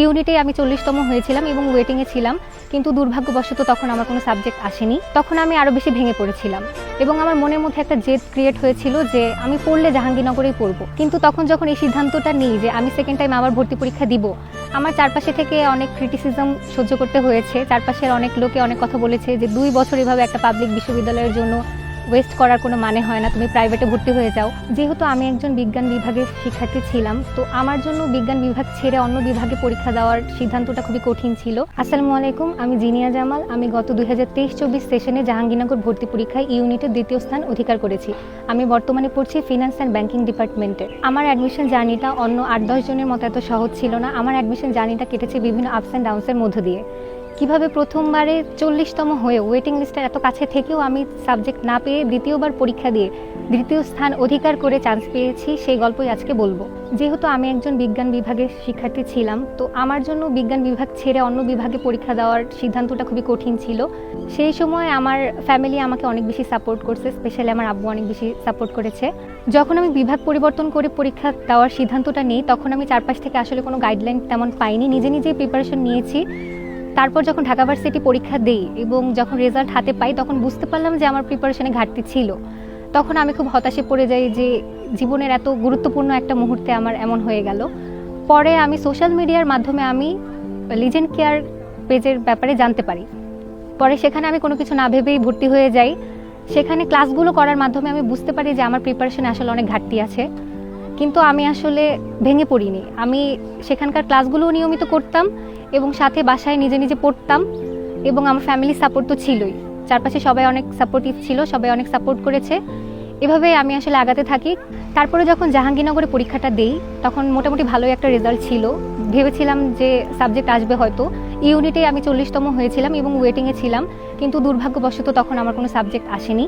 ইউনিটে আমি চল্লিশতম হয়েছিলাম এবং ওয়েটিংয়ে ছিলাম, কিন্তু দুর্ভাগ্যবশত তখন আমার কোনো সাবজেক্ট আসেনি। তখন আমি আরও বেশি ভেঙে পড়েছিলাম এবং আমার মনের মধ্যে একটা জেদ ক্রিয়েট হয়েছিল যে আমি পড়লে জাহাঙ্গীরনগরেই পড়ব। কিন্তু তখন যখন এই সিদ্ধান্তটা নিই যে আমি সেকেন্ড টাইম আবার ভর্তি পরীক্ষা দিব, আমার চারপাশে থেকে অনেক ক্রিটিসিজম সহ্য করতে হয়েছে। চারপাশের অনেক লোকে অনেক কথা বলেছে যে দুই বছর এভাবে একটা পাবলিক বিশ্ববিদ্যালয়ের জন্য ওয়েস্ট করার কোনো মানে হয় না, তুমি প্রাইভেটে ভর্তি হয়ে যাও। যেহেতু আমি একজন বিজ্ঞান বিভাগের শিক্ষার্থী ছিলাম, তো আমার জন্য বিজ্ঞান বিভাগ ছেড়ে অন্য বিভাগে পরীক্ষা দেওয়ার সিদ্ধান্তটা খুবই কঠিন ছিল। আসসালামু আলাইকুম, আমি জিনিয়া জামাল। আমি গত দুই হাজার তেইশ চব্বিশ সেশনে জাহাঙ্গীরনগর ভর্তি পরীক্ষায় ইউনিটের দ্বিতীয় স্থান অধিকার করেছি। আমি বর্তমানে পড়ছি ফিনান্স অ্যান্ড ব্যাংকিং ডিপার্টমেন্টে আমার অ্যাডমিশন জার্নিটা অন্য আট দশ জনের মতো এত সহজ ছিল না। আমার অ্যাডমিশন জার্নিটা কেটেছে বিভিন্ন আপস অ্যান্ড ডাউনসের মধ্য দিয়ে। কীভাবে প্রথমবারে চল্লিশতম হয়ে ওয়েটিং লিস্টের এত কাছে থেকেও আমি সাবজেক্ট না পেয়ে দ্বিতীয়বার পরীক্ষা দিয়ে দ্বিতীয় স্থান অধিকার করে চান্স পেয়েছি, সেই গল্পই আজকে বলব। যেহেতু আমি একজন বিজ্ঞান বিভাগের শিক্ষার্থী ছিলাম, তো আমার জন্য বিজ্ঞান বিভাগ ছেড়ে অন্য বিভাগে পরীক্ষা দেওয়ার সিদ্ধান্তটা খুবই কঠিন ছিল। সেই সময় আমার ফ্যামিলি আমাকে অনেক বেশি সাপোর্ট করছে স্পেশালি আমার আব্বু অনেক বেশি সাপোর্ট করেছে। যখন আমি বিভাগ পরিবর্তন করে পরীক্ষা দেওয়ার সিদ্ধান্তটা নিই, তখন আমি চারপাশ থেকে আসলে কোনো গাইডলাইন তেমন পাইনি। নিজে নিজেই প্রিপারেশন নিয়েছি। তারপর যখন ঢাকা ভার্সিটি পরীক্ষা দেই এবং যখন রেজাল্ট হাতে পাই, তখন বুঝতে পারলাম যে আমার প্রিপারেশনে ঘাটতি ছিল। তখন আমি খুব হতাশে পড়ে যাই যে জীবনের এত গুরুত্বপূর্ণ একটা মুহূর্তে আমার এমন হয়ে গেল। পরে আমি সোশ্যাল মিডিয়ার মাধ্যমে আমি লিজেন্ড কেয়ার পেজের ব্যাপারে জানতে পারি। পরে সেখানে আমি কোনো কিছু না ভেবেই ভর্তি হয়ে যাই। সেখানে ক্লাসগুলো করার মাধ্যমে আমি বুঝতে পারি যে আমার প্রিপারেশনে আসলে অনেক ঘাটতি আছে। কিন্তু আমি আসলে ভেঙে পড়িনি। আমি সেখানকার ক্লাসগুলোও নিয়মিত করতাম এবং সাথে বাসায় নিজে নিজে পড়তাম এবং আমার ফ্যামিলি সাপোর্ট তো ছিলই। চারপাশে সবাই অনেক সাপোর্টিভ ছিল, সবাই অনেক সাপোর্ট করেছে। এভাবে আমি আসলে আগাতে থাকি। তারপরে যখন জাহাঙ্গীরনগরে পরীক্ষাটা দেই, তখন মোটামুটি ভালোই একটা রেজাল্ট ছিল। ভেবেছিলাম যে সাবজেক্ট আসবে হয়তো। ইউনিটে আমি চল্লিশতম হয়েছিলাম এবং ওয়েটিংয়ে ছিলাম, কিন্তু দুর্ভাগ্যবশত তখন আমার কোনো সাবজেক্ট আসেনি।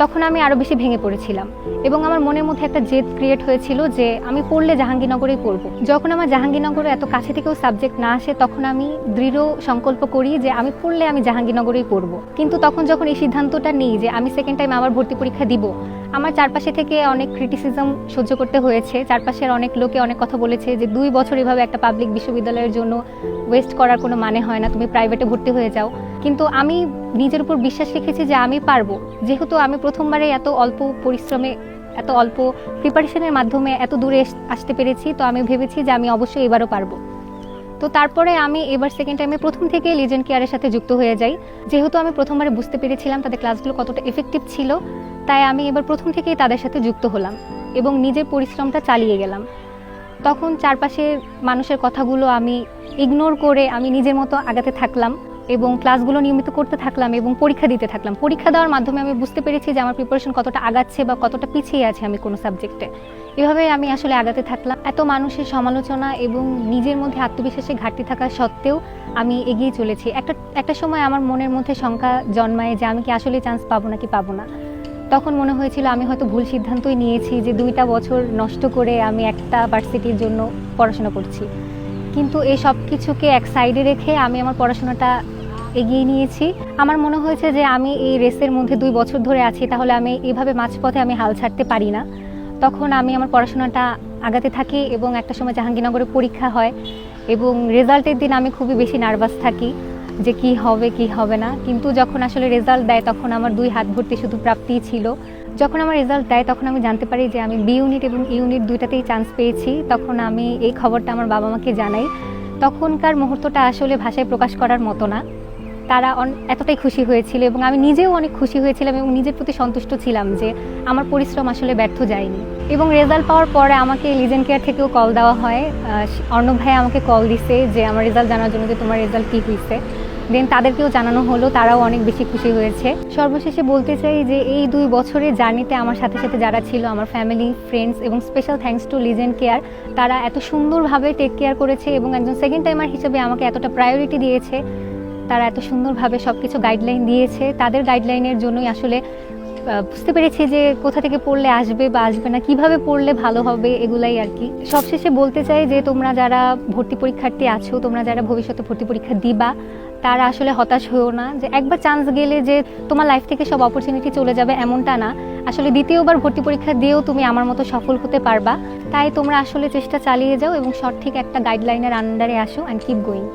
তখন আমি আরও বেশি ভেঙে পড়েছিলাম এবং আমার মনের মধ্যে একটা জেদ ক্রিয়েট হয়েছিল যে আমি পড়লে জাহাঙ্গীরনগরেই পড়ব। যখন আমার জাহাঙ্গীরনগরে এত কাছে থেকেও সাবজেক্ট না আসে, তখন আমি দৃঢ় সংকল্প করি যে আমি পড়লে আমি জাহাঙ্গীরনগরেই পড়ব। কিন্তু তখন যখন এই সিদ্ধান্তটা নিই যে আমি সেকেন্ড টাইম আবার ভর্তি পরীক্ষা দিব, আমার চারপাশে থেকে অনেক ক্রিটিসিজম সহ্য করতে হয়েছে। চারপাশের অনেক লোকে অনেক কথা বলেছে যে দুই বছর এভাবে একটা পাবলিক বিশ্ববিদ্যালয়ের জন্য ওয়েস্ট করার কোনো মানে হয় না, তুমি প্রাইভেটে ভর্তি হয়ে যাও। কিন্তু আমি নিজের উপর বিশ্বাস রেখেছি যে আমি পারব। যেহেতু আমি প্রথমবারে এত অল্প পরিশ্রমে, এত অল্প প্রিপারেশনের মাধ্যমে এত দূরে আসতে পেরেছি, তো আমি ভেবেছি যে আমি অবশ্যই এবারও পারব। তো তারপরে আমি এবার সেকেন্ড টাইমে প্রথম থেকে লিজেন্ড কেয়ারের সাথে যুক্ত হয়ে যাই। যেহেতু আমি প্রথমবারে বুঝতে পেরেছিলাম তাদের ক্লাসগুলো কতটা এফেক্টিভ ছিল, তাই আমি এবার প্রথম থেকেই তাদের সাথে যুক্ত হলাম এবং নিজের পরিশ্রমটা চালিয়ে গেলাম। তখন চারপাশের মানুষের কথাগুলো আমি ইগনোর করে আমি নিজের মতো আগাতে থাকলাম। এবং ক্লাসগুলো নিয়মিত করতে থাকলাম এবং পরীক্ষা দিতে থাকলাম। পরীক্ষা দেওয়ার মাধ্যমে আমি বুঝতে পেরেছি যে আমার প্রিপারেশন কতটা আগাচ্ছে বা কতটা পিছিয়ে আছে আমি কোনো সাবজেক্টে এভাবে আমি আসলে আগাতে থাকলাম। এত মানুষের সমালোচনা এবং নিজের মধ্যে আত্মবিশ্বাসে ঘাটতি থাকা সত্ত্বেও আমি এগিয়ে চলেছি। একটা একটা সময় আমার মনের মধ্যে শঙ্কা জন্মায় যে আমি কি আসলে চান্স পাবো নাকি পাবো না। তখন মনে হয়েছিল আমি হয়তো ভুল সিদ্ধান্তই নিয়েছি যে দুইটা বছর নষ্ট করে আমি একটা ভার্সিটির জন্য পড়াশোনা করছি। কিন্তু এই সব কিছুকে এক সাইডে রেখে আমি আমার পড়াশোনাটা এগিয়ে নিয়েছি। আমার মনে হয়েছে যে আমি এই রেসের মধ্যে দুই বছর ধরে আছি, তাহলে আমি এইভাবে মাঝপথে আমি হাল ছাড়তে পারি না। তখন আমি আমার পড়াশোনাটা আগাতে থাকি এবং একটা সময় জাহাঙ্গীরনগরে পরীক্ষা হয় এবং রেজাল্টের দিন আমি খুবই বেশি নার্ভাস থাকি যে কি হবে কি হবে না। কিন্তু যখন আসলে রেজাল্ট দেয়, তখন আমার দুই হাত ভর্তি শুধু প্রাপ্তিই ছিল। যখন আমার রেজাল্ট দেয়, তখন আমি জানতে পারি যে আমি বি ইউনিট এবং ইউনিট দুইটাতেই চান্স পেয়েছি। তখন আমি এই খবরটা আমার বাবা মাকে জানাই। তখনকার মুহূর্তটা আসলে ভাষায় প্রকাশ করার মতো না। তারা এতটাই খুশি হয়েছিল এবং আমি নিজেও অনেক খুশি হয়েছিলাম এবং নিজের প্রতি সন্তুষ্ট ছিলাম যে আমার পরিশ্রম আসলে ব্যর্থ যায়নি। এবং রেজাল্ট পাওয়ার পরে আমাকে লিজেন্ড কেয়ার থেকেও কল দেওয়া হয়। অর্ণব ভাই আমাকে কল দিছে যে, আমার রেজাল্ট জানার জন্য যে তোমার রেজাল্ট কী হয়েছে দেন তাদেরকেও জানানো হলো, তারাও অনেক বেশি খুশি হয়েছে। সর্বশেষে বলতে চাই যে, এই দুই বছরের জার্নিতে আমার সাথে সাথে যারা ছিল, আমার ফ্যামিলি ফ্রেন্ডস এবং special thanks to Legend Care তারা এত সুন্দরভাবে টেক কেয়ার করেছে এবং একজন সেকেন্ড টাইমার হিসেবে আমাকে এতটা প্রায়োরিটি দিয়েছে। তারা এত সুন্দরভাবে সব কিছু গাইডলাইন দিয়েছে। তাদের গাইডলাইনের জন্যই আসলে বুঝতে পেরেছি যে কোথা থেকে পড়লে আসবে বা আসবে না, কীভাবে পড়লে ভালো হবে এগুলাই আর কি। সবশেষে বলতে চাই যে তোমরা যারা ভর্তি পরীক্ষার্থী আছো, তোমরা যারা ভবিষ্যতে ভর্তি পরীক্ষা দিবা, তারা আসলে হতাশ হয়েও না যে একবার চান্স গেলে যে তোমার লাইফ থেকে সব অপরচুনিটি চলে যাবে এমনটা না। আসলে দ্বিতীয়বার ভর্তি পরীক্ষা দিয়েও তুমি আমার মতো সফল হতে পারবা। তাই তোমরা আসলে চেষ্টা চালিয়ে যাও এবং সঠিক একটা গাইডলাইনের আন্ডারে আসো অ্যান্ড কিপ গোয়িং